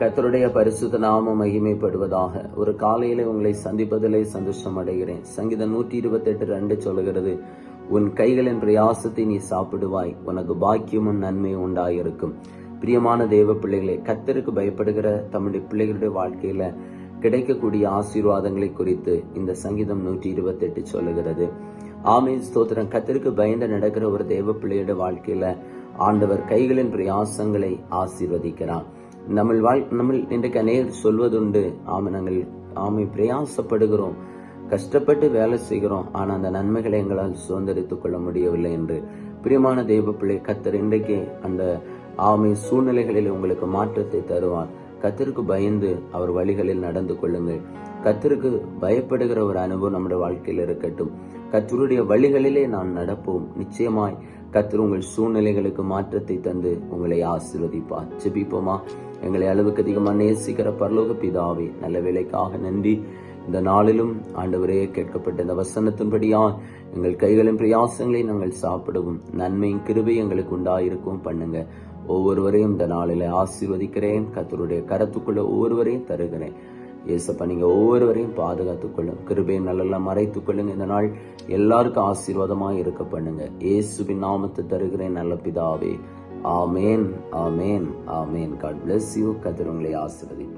கத்தருடைய பரிசுத்த நாம மகிமைப்படுவதாக. ஒரு காலையில உங்களை சந்திப்பதிலே சந்தோஷம் அடைகிறேன். சங்கீதம் நூற்றி இருபத்தி எட்டு ரெண்டு சொல்லுகிறது உன் கைகளின் பிரயாசத்தை நீ சாப்பிடுவாய். உனக்கு பாக்கியமும் நன்மை உண்டாயிருக்கும். பிரியமான தேவ பிள்ளைகளே கத்தருக்கு பயப்படுகிற தம்முடைய பிள்ளைகளுடைய வாழ்க்கையில கிடைக்கக்கூடிய ஆசீர்வாதங்களை குறித்து இந்த சங்கீதம் நூற்றி இருபத்தி எட்டு சொல்லுகிறது. ஆமே ஸ்தோத்திரம். கத்தருக்கு பயந்து நடக்கிற ஒரு தேவ பிள்ளையோட வாழ்க்கையில ஆண்டவர் கைகளின் பிரயாசங்களை ஆசீர்வதிக்கிறான் நம்மள் வாழ் நம்மள் இன்றைக்கு அநேகர் சொல்வதுண்டு. ஆமை நாங்கள் ஆமை பிரயாசப்படுகிறோம். கஷ்டப்பட்டு வேலை செய்கிறோம். ஆனால் அந்த நன்மைகளை எங்களால் சுதந்திரித்துக் கொள்ள முடியவில்லை என்று. பிரியமான தெய்வ பிள்ளை கத்தர் இன்றைக்கு அந்த ஆமை சூழ்நிலைகளில் உங்களுக்கு மாற்றத்தை தருவார். கத்திற்கு பயந்து அவர் வழிகளில் நடந்து கொள்ளுங்கள். கத்தருக்கு பயப்படுகிற ஒரு அனுபவம் நம்முடைய வாழ்க்கையில் இருக்கட்டும். கத்தருடைய வழிகளிலே நாம் நடப்போம். நிச்சயமாய் கத்தர் உங்கள் சூழ்நிலைகளுக்கு மாற்றத்தை தந்து உங்களை ஆசீர்வதிப்பார். ஜெபிப்போமா? எங்களை அளவுக்கு அதிகமாக நேசிக்கிற பரலோக பிதாவே நல்ல வேலைக்காக நன்றி. இந்த நாளிலும் ஆண்டவரே கேட்கப்பட்ட இந்த வசனத்தின்படியா எங்கள் கைகளின் பிரயாசங்களை நாங்கள் சாப்பிடவும். நன்மையும் கிருபை எங்களுக்கு உண்டாயிருக்கும். பண்ணுங்க. ஒவ்வொருவரையும் இந்த நாளில ஆசீர்வதிக்கிறேன். கத்தருடைய கரத்துக்குள்ள ஒவ்வொருவரையும் தருகிறேன். ஏசப்பா நீங்கள் ஒவ்வொருவரையும் பாதுகாத்துக்கொள்ளும் கொள்ளும். கிருபையும் நல்லா இந்த நாள் எல்லாருக்கும் ஆசீர்வாதமாக இருக்க பண்ணுங்க. ஏசுவின் நாமத்தை தருகிறேன் நல்ல பிதாவே. Amen amen amen. God bless you Kathir உங்களை ஆசீர்வதிப்பார்.